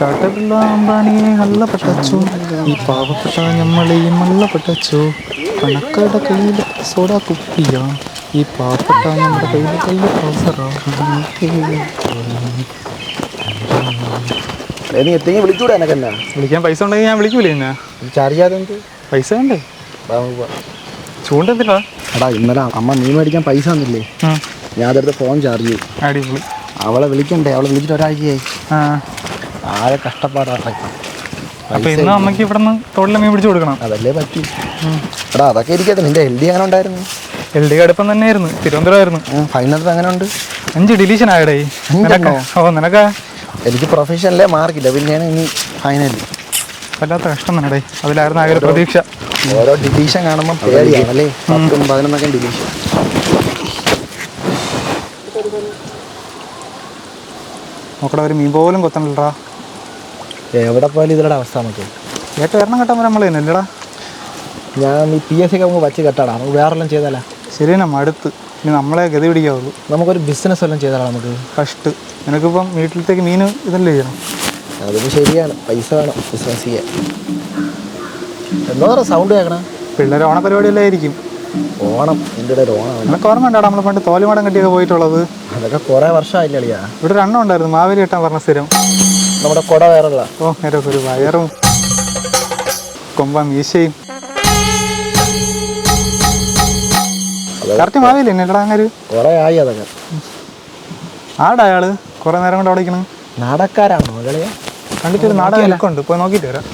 ടാറ്റ നല്ല നല്ലപ്പെട്ടു ഈ പാവപ്പെട്ട ഞമ്മളെയും നല്ലപ്പെട്ടു പണക്കാരുടെ കയ്യിൽ സോഡ കുപ്പിയാ. ഈ പാവപ്പെട്ട നമ്മുടെ കയ്യിൽ കല്ല് നീ വിളിച്ചൂടെ വിളിക്കാൻ പൈസ ഉണ്ടെങ്കിൽ ഞാൻ വിളിക്കൂലേ എന്നെ? അറിയാതെ പൈസ പോവാം. ചൂണ്ടെന്തിനാ എടാ ഇന്നലെ അമ്മ മീൻ മേടിക്കാൻ പൈസ തന്നില്ലേ? ഞാൻ അതെടുത്ത് ഫോൺ ചാർജ് ചെയ്യും അവളെ വിളിക്കണ്ടേ? അവളെ വിളിച്ചിട്ട് ഒരാഴ്ചയായി. ആകെ കഷ്ടപ്പാടാണ് അപ്പൊ ഇന്ന് അമ്മയ്ക്ക് ഇവിടെ നിന്ന് തോട്ടിലെ മീൻ പിടിച്ചു കൊടുക്കണം. അതല്ലേ പറ്റി. എടാ അതൊക്കെ ഇരിക്കട്ടെ. നിന്റെ ഹെൽത്തി എങ്ങനെ ഉണ്ടായിരുന്നു. എൽ ഡി കടുപ്പം തന്നെയായിരുന്നു. തിരുവനന്തപുരമായിരുന്നു. ഫൈനൽ അങ്ങനെ ഉണ്ട്. അഞ്ച് ഡിലീഷൻ ആയടേ. ഓ നിനക്കാ? എനിക്ക് പ്രൊഫഷനിലെ മാർക്കില്ല പിന്നെയാണ് ഇനി ഫൈനൽ വല്ലാത്ത കഷ്ടം തന്നെടേ അതിലായിരുന്നു ആകെ പ്രതീക്ഷ. ഓരോ ഡിലീഷൻ കാണുമ്പോൾ പേടിയാണ് അല്ലേ? പത്തും പതിനൊന്നൊക്കെ ഡിലീഷൻ നോക്കടാ ഒരു മീൻ പോലും കൊത്തണില്ലടാ. എവിടെ പോയാലും ഇതിലൂടെ അവസ്ഥ നമുക്ക്. ഏറ്റവും എണ്ണം കെട്ടാൻ നമ്മൾ തന്നെ അല്ലടാ? ഞാൻ ഈ പി എസ് സി ഒക്കെ നമുക്ക് വച്ച് കെട്ടാടാ. നമുക്ക് വേറെല്ലാം ചെയ്താലാ. ശരി തന്നെ മടുത്ത്. ഇനി നമ്മളെ ഗതി പിടിക്കാവുള്ളൂ. നമുക്കൊരു ബിസിനസ് എല്ലാം ചെയ്താലാ നമുക്ക്. ഫസ്റ്റ് നിനക്കിപ്പം വീട്ടിലത്തേക്ക് മീൻ ഇതല്ലേ ചെയ്യണം. അതിന് ശരിയാണ്. പൈസ വേണം ബിസിനസ് ചെയ്യാൻ എന്തോ സൗണ്ട് കേൾക്കണം? പിള്ളേർ ഓണ പരിപാടിയല്ലായിരിക്കും ഓണം. എന്റെ ഇടയിൽ ഓണം നിനക്ക് ഓർമ്മ ഉണ്ടാ നമ്മൾ പണ്ട് തോലുമാടം കെട്ടിയൊക്കെ പോയിട്ടുള്ളത്? അതൊക്കെ കുറേ വർഷമായില്ല ഇവിടെ ഒരെണ്ണം ഉണ്ടായിരുന്നു. മാവേലി കെട്ടാൻ പറഞ്ഞ സ്ഥിരം. നമ്മുടെ കൊട വേറെയുള്ള. ഓ നേരെ ഒരു വയറും കൊമ്പ മീശയും. കറക്റ്റ് അങ്ങനെ കുറേ ആയി അതൊക്കെ. ആടാ അയാൾ. കുറെ നേരം കൊണ്ട് അവിടെ നാടക്കാരാണോ മകളെ? കണ്ടിട്ട് നാടകം ഉണ്ട് പോയി നോക്കിയിട്ട് വരാം.